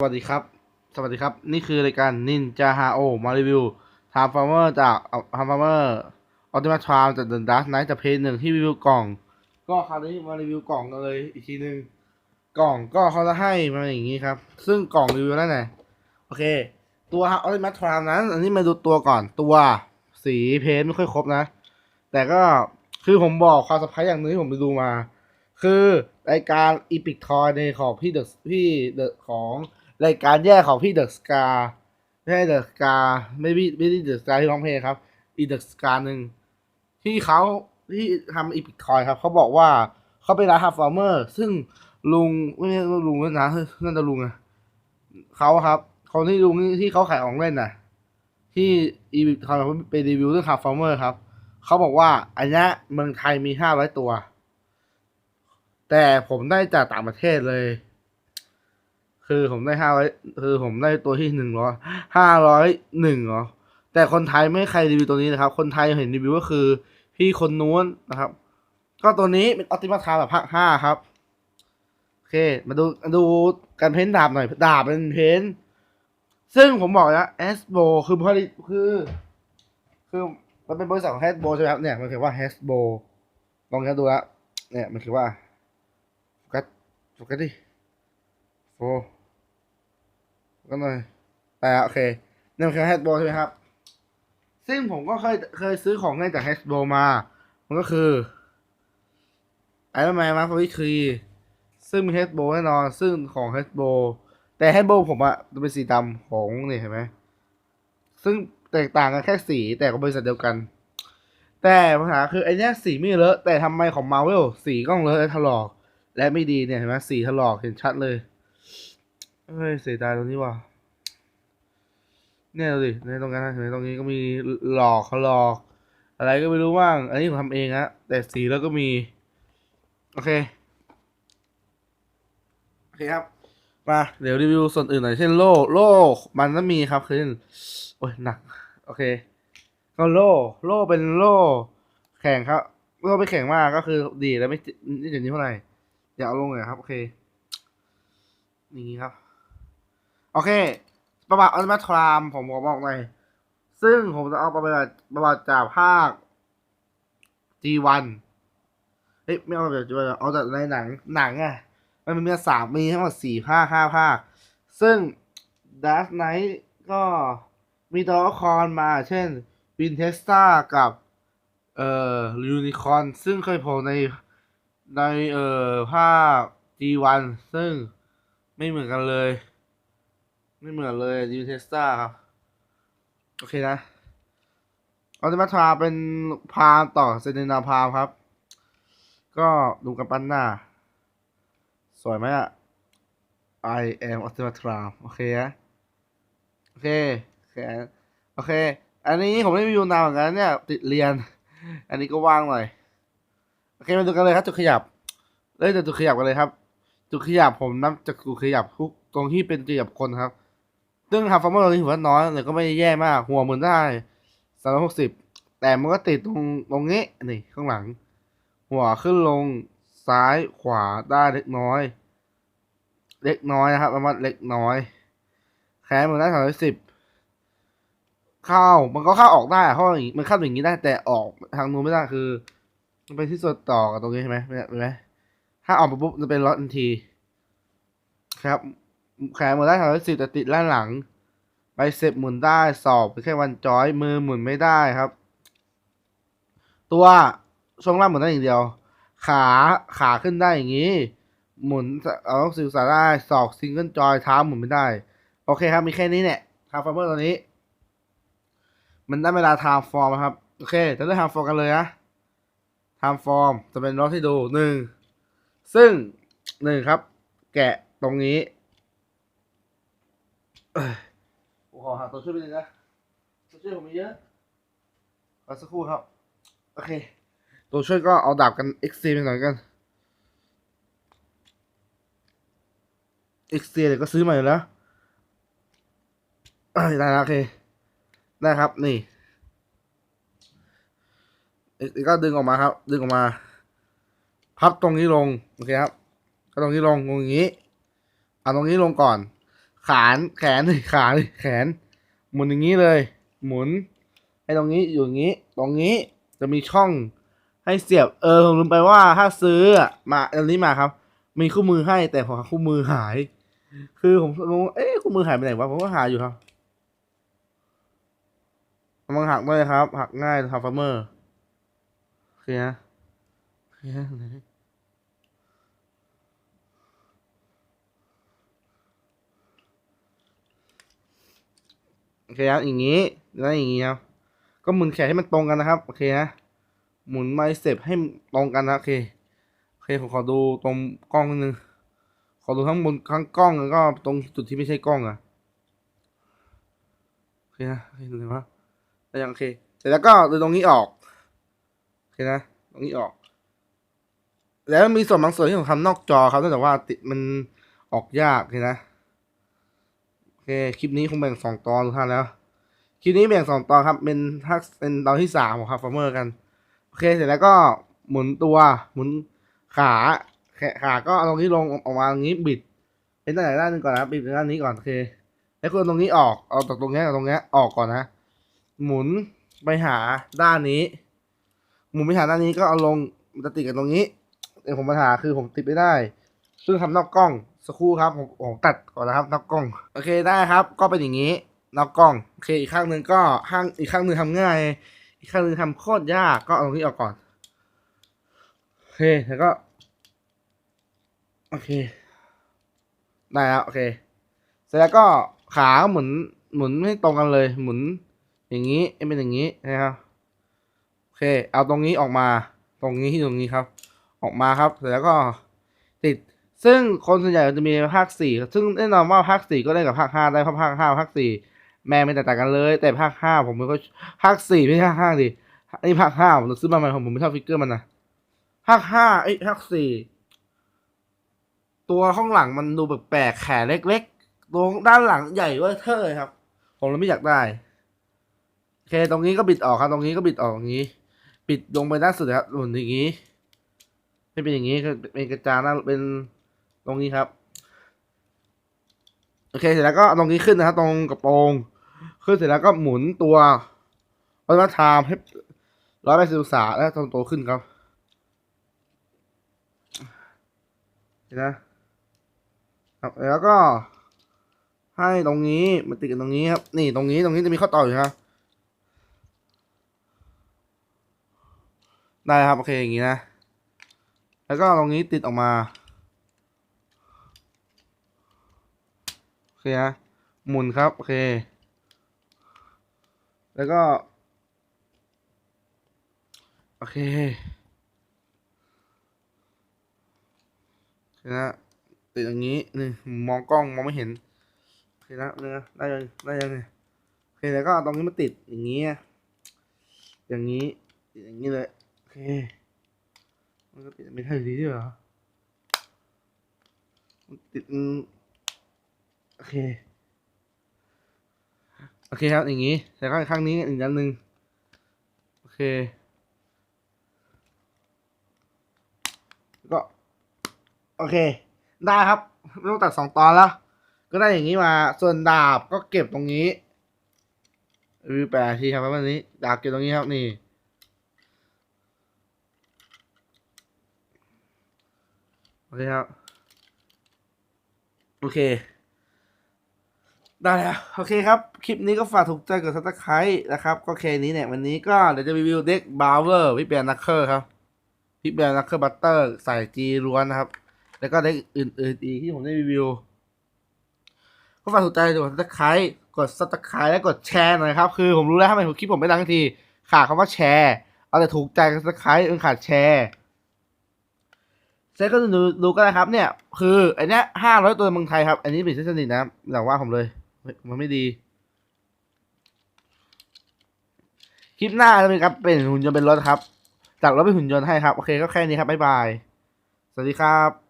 สวัสดีครับ สวัสดีครับ นี่คือรายการ Ninja h a o มารีวิว Transformer จาก Transformer Optimus Prime จาก The Dark Knight จากเพจหนึ่งที่รีวิวกล่อง ก็คราวนี้มารีวิวกล่องกันเลยอีกทีหนึ่งกล่องก็เขาจะให้มาอย่างนี้ครับ ซึ่งกล่องรีวิวนั่นไงโอเค ตัว Optimus Prime นั้น อันนี้มาดูตัวก่อนตัวสีเพจไม่ค่อยครบนะ แต่ก็คือผมบอกความสำคัญอย่างนึงที่ผมไปดูมา คือรายการอีพิกทอยในของพี่เดอะพี่เดอะของ รายการแยกของพี่เดอะสกาไม่ใช่เดอะสกาไม่พี่ไม่ได้เดอะสกาที่ร้องเพลงครับอีเดอะสกาหนึ่งที่เขาที่ทำอีพิกทอยครับเขาบอกว่าเขาเป็นร้านฮับฟอร์เมอร์ซึ่งลุงไม่ใช่ลุงแล้วนะนั่นจะลุงอะเขาครับคนที่ลุงที่เขาขายของเล่นน่ะ ที่อีพิกทอยไปรีวิวเรื่องฮับฟอร์เมอร์ครับเขาบอกว่าอันนี้เมืองไทยมีห้าร้อยตัว แต่ผมได้จากต่างประเทศเลย คือผมได้ห้าร้อยคือผมได้ตัวที่หนึ่งร้อยห้าร้อยหนึ่งเหรอแต่คนไทยไม่ใครรีวิวตัวนี้นะครับ คนไทยเห็นรีวิวก็คือ พี่คนนู้นนะครับ ก็ตัวนี้เป็นออติมัสทาแบบภาคห้าครับ โอเค มาดูมาดูการเพ้นดาบหน่อย ดาบเป็นเพ้น ซึ่งผมบอกแล้วเอสโบคือผลิตคือ คือมันเป็นบริษัทของเฮสโบใช่ไหมครับเนี่ยมันเขียนว่าเฮสโบลองกันดูล้วเนี่ยมันเขียนว่าโฟกัสโฟกัสดิโฟ กัสหน่อยแต่โอเคนั่นคือแฮชโบใช่ไหมครับ ซึ่งผมก็เคยเคยซื้อของเล่นจากแฮชโบมา มันก็คือไอรอนแมนมาร์ฟวิคีซึ่งมีแฮชโบแน่นอน ซึ่งของแฮชโบแต่แฮชโบผมอะจะเป็นสีดำของนี่เห็นไหม ซึ่งแตกต่างกันแค่สีแต่ก็บริษัทเดียวกัน แต่ปัญหาคือไอเนี้ยสีไม่เลอะแต่ทำไมของมาเวลสีก็เลอะและถลอก และไม่ดีเนี่ยเห็นไหมสีถลอกเห็นชัดเลย เฮ้ยเสียดายตรงนี้ว่ะเนี่ยดูดิในตรงนั้นเห็นไหมตรงนี้ก็มีหลอกเขาหลอก อะไรก็ไม่รู้บ้าง อันนี้ผมทำเองฮะแต่สีแล้วก็มี โอเค โอเคครับ มาเดี๋ยวรีวิวส่วนอื่นหน่อยเช่นโล่โล่มันต้องมีครับคือโอ้ยหนัก โอเค ก็โล่โล่เป็นโล่แข่งครับโล่ไม่แข็งมากก็คือดีแล้วไม่ไม่ถึงนี้เท่าไหร่อย่าเอาลงเลยครับ โอเคอย่างนี้ครับ โอเค ประวัติอัลบั้มทรามผมขอบอกหน่อยซึ่งผมจะเอาประวัติประวัติจากภาค G1 เฮ้ยไม่เอาจาก G1 เอาจากในหนังหนังอะมันมีสามมีทั้งหมดสี่ภาคห้าภาค ซึ่ง Dark Knight ก็มีตัวละครมาเช่นวินเทสตากับ เอ่อยูนิคอนซึ่งเคยโผล่ในในเอ่อภาค G1 ซึ่งไม่เหมือนกันเลย ไม่เหมือนเลยยูเทสตาครับ โอเคนะออติมัตทาเป็นพามต่อเซเนนาพามครับ ก็ดูกันปั้นหน้า สวยไหมอะ I am Optimus Prime โอเคนะโอเคโอเคโอเค อันนี้ผมไม่มีวิวนานเหมือนกันเนี่ย ติดเรียน อันนี้ก็ว่างหน่อย โอเคมาดูกันเลยครับจุดขยับเริ่มจากจุดขยับกันเลยครับ จุดขยับผมนับจากจุดขยับทุกตรงที่เป็นจุดขยับคนครับ ซึ่งทำฟอร์มอลตรงนี้ถือว่าน้อยแต่ก็ไม่ได้แย่มาก หัวหมุนได้สามร้อยหกสิบแต่มันก็ติดตรงตรงนี้นี่ข้างหลัง หัวขึ้นลงซ้ายขวาได้เล็กน้อย เล็กน้อยนะครับประมาณเล็กน้อย แขนมันได้สามร้อยสิบเข้ามันก็เข้าออกได้เพราะมันเข้าอย่างนี้ได้แต่ออกทางนู้นไม่ได้คือมันเป็นที่ส่วนต่อกับตรงนี้ใช่ไหมเนี่ยเห็นไหมถ้าออกมาปุ๊บจะเป็นล็อตทันที ครับ แขนหมุนได้สามร้อยสิบแต่ติดด้านหลังไปเสพหมุนได้สอบแค่วันจอยมือหมุนไม่ได้ครับ ตัวช่วงล่างหมุนได้อย่างเดียว ขาขาขึ้นได้อย่างนี้ หมุนเอาสื่อสารได้สอกซิงเกิลจอยเท้าหมุนไม่ได้ โอเคครับมีแค่นี้เนี่ยทาร์ฟอร์เมอร์ตัวนี้ มันได้เวลาทาร์ฟอร์มครับ โอเคจะได้ทาร์ฟอร์มกันเลยนะทาร์ฟอร์มจะเป็นรถที่ดูหนึ่งซึ่งหนึ่งครับ แกะตรงนี้ ผมขอหาตัวช่วยไปเลยนะตัวช่วยผมมีเยอะรอสักครู่ครับ โอเค ตัวช่วยก็เอาดาบกันเอ็กซีไปหน่อยกันเอ็กซีเดี๋ยวก็ซื้อใหม่อยู่แล้วเอ้ยได้แล้วโอเค ได้ครับ นี่เอ็กก็ดึงออกมาครับ ดึงออกมา พับตรงนี้ลง โอเคครับ ก็ตรงนี้ลงลงอย่างนี้ เอาตรงนี้ลงก่อน ขานแขนเลยขาเลยแขน หมุนอย่างนี้เลย หมุนให้ตรงนี้อยู่อย่างนี้ ตรงนี้จะมีช่องให้เสียบ เออผมลืมไปว่าถ้าซื้อมาอันนี้มาครับ มีคู่มือให้แต่ของคู่มือหาย คือผมงงเอ๊ะคู่มือหายไปไหนวะผมก็หาอยู่ครับมันหักได้ครับ หักง่ายทำฟาร์เมอร์โอเคนะโอเคนะไหน โอ เคครับอย่างนี้แล้วอย่างนี้ครับก็หมุนแขนให้มันตรงกันนะครับโอเคนะหมุนไมเสพให้ตรงกันนะโอเคโอเคผมขอดูตรงกล้องนิดนึงขอดูทั้งบนทั้งกล้องแล้วก็ตรงจุดที่ไม่ใช่กล้องอะโอเคนะโอเคดูเลยวะแล้วยังโอเคเสร็จแล้วก็ดูตรงนี้ออกโอเคนะตรงนี้ออก แล้วมีส่วนบางส่วนที่ผมทำนอกจอครับเนื่องจากว่าติดมันออกยากโอเคนะ เคคลิปนี้คงแบ่งสองตอนทุกท่านแล้ว คลิปนี้แบ่งสองตอนครับ เป็นทักเป็นตอนที่สามของครับฟาร์เมอร์กัน โอเค เสร็จแล้วก็หมุนตัวหมุนขาแขนขาก็เอาตรงนี้ลงออกมาตรงนี้บิด เป็นด้านไหนด้านนึงก่อนนะบิดด้านนี้ก่อนโอเคแล้วก็ตรงนี้ออกเอาจากตรงนี้กับตรงนี้ออกก่อนนะ หมุนไปหาด้านนี้ หมุนไปหาด้านนี้ก็เอาลงมันจะติดกันตรงนี้แต่ผมปัญหาคือผมติดไม่ได้ ซึ่งทำนอกกล้องสักครู่ครับผมผมตัดก่อนนะครับนอกกล้อง โอเคได้ครับ ก็เป็นอย่างนี้นอกกล้องโอเคอีกข้างหนึ่งก็ข้างอีกข้างหนึ่งทำง่าย อีกข้างหนึ่งทำโคตรยากก็เอาตรงนี้ออกก่อนโอเคแล้วก็โอเคได้แล้วโอเค เสร็จแล้วก็ขาหมุนหมุนให้ตรงกันเลย หมุนอย่างนี้เป็นอย่างนี้นะครับโอเค เอาตรงนี้ออกมา ตรงนี้ที่ตรงนี้ครับ ออกมาครับ เสร็จแล้วก็ติด ซึ่งคนส่วนใหญ่จะมีภาคสี่ซึ่งแน่นอนว่าภาคสี่ก็ได้กับภาคห้าได้เพราะภาคห้าภาคสี่แม่ไม่แตกต่างกันเลย แต่ภาคห้าผมไม่ก็ภาคสี่ไม่ใช่ภาคห้าดินี่ภาคห้าผมซื้อมาใหม่ผมไม่ชอบฟิกเกอร์มันนะภาคห้าไอ้ภาคสี่ตัวข้างหลังมันดูแบบแปลกแขนเล็กๆตัวด้านหลังใหญ่เว่าเท่ครับ ผมเลยไม่อยากได้โอเคตรงนี้ก็บิดออกครับ ตรงนี้ก็บิดออกอย่างนี้ ปิดลงไปด้านสุดครับหมุนอย่างนี้ไม่เป็นอย่างนี้เป็นกระจานหน้าเป็น ตรงนี้ครับ โอเคเสร็จแล้วก็ตรงนี้ขึ้นนะครับตรงกระโปรงขึ้นเสร็จแล้วก็หมุนตัววัฒนธรรมให้ร้อยแปดสิบองศาแล้วตรงตัวขึ้นครับเห็นนะ ครับแล้วก็ ให้ตรงนี้มันติดกันตรงนี้ครับ นี่ตรงนี้ตรงนี้จะมีข้อต่ออยู่ครับได้ครับ โอเคอย่างนี้นะ แล้วก็ตรงนี้ติดออกมา โอ เคนะหมุนครับ โอเค แล้วก็โอเคโอเคนะติดอย่างนี้นี่มองกล้องมองไม่เห็นโอเคนะเนี่ยได้ยังได้ยังไงโอเคแล้วก็ตรงนี้มาติดอย่างนี้ อย่างนี้ติดอย่างนี้เลยโอเคมันก็ติดไม่ได้อยู่ดีด้วยเหรอติด โอเค โอเคครับ อย่างนี้ แต่ก็ข้างนี้อีกอันหนึ่งโอเค ก็ โอเค ได้ครับ ไม่ต้องตัดสองตอนแล้ว ก็ได้อย่างนี้มา ส่วนดาบก็เก็บตรงนี้รีวิวแปดนาทีครับวันนี้ ดาบเก็บตรงนี้ครับนี่โอเคครับ โอเค ได้แล้วโอเคครับ คลิปนี้ก็ฝากถูกใจกับซับสไครต์นะครับ ก็แค่นี้เนี่ย วันนี้ก็เดี๋ยวจะรีวิวเด็กบาวเวอร์วิปแบนนักเคอร์ครับวิปแบนนักเคอร์บัตเตอร์ใส่จีล้วนนะครับ แล้วก็เด็กอื่นๆอีกที่ผมได้รีวิว ก็ฝากถูกใจกดซับสไครต์กดซับสไครต์และกดแชร์หน่อยครับ คือผมรู้แล้วทำไมคลิปผมไม่ดังทีขาดคำว่าแชร์ เอาแต่ถูกใจกับซับสไครต์เออขาดแชร์เซ็ตก็ดูดูก็ได้ครับเนี่ย คือไอเนี้ยห้าร้อยตัวเมืองไทยครับ อันนี้ปิดเส้นสนิทนะครับอย่าว่าผมเลย มันไม่ดี คลิปหน้าจะเป็นครับเป็นหุ่นยนต์เป็นรถครับ จากรถเป็นหุ่นยนต์ให้ครับ โอเคก็แค่นี้ครับ บ๊ายบาย สวัสดีครับ